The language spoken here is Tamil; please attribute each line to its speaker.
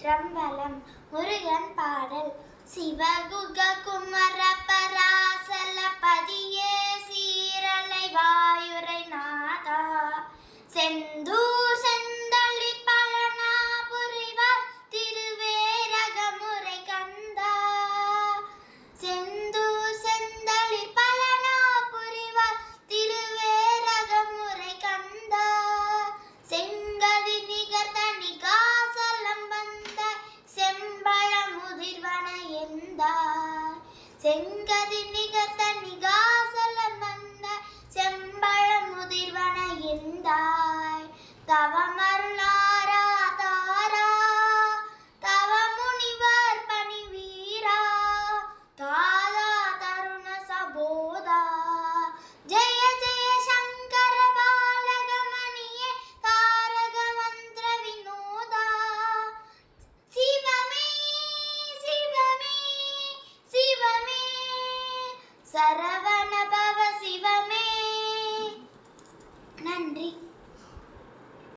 Speaker 1: சிற்றம்பலம் முருகன் பாடல். சிவகுக எந்தார்